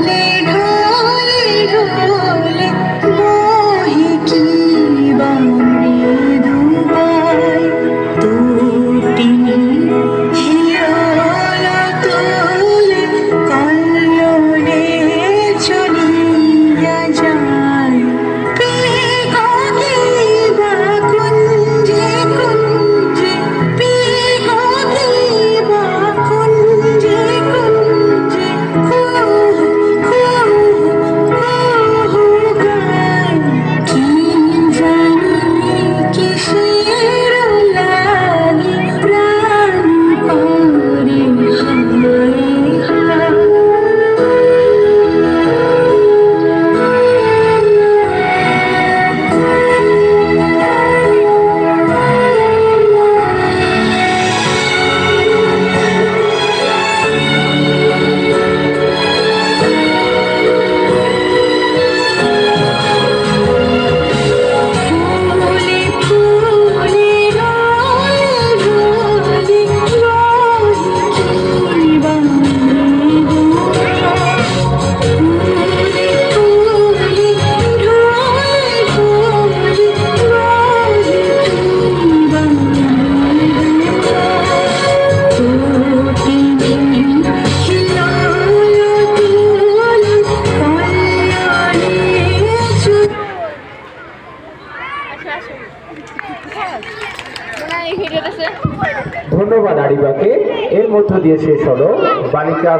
morning. ধন্যবাদ আরিবাকে। এর মধ্য দিয়ে শেষ হলো বালিকা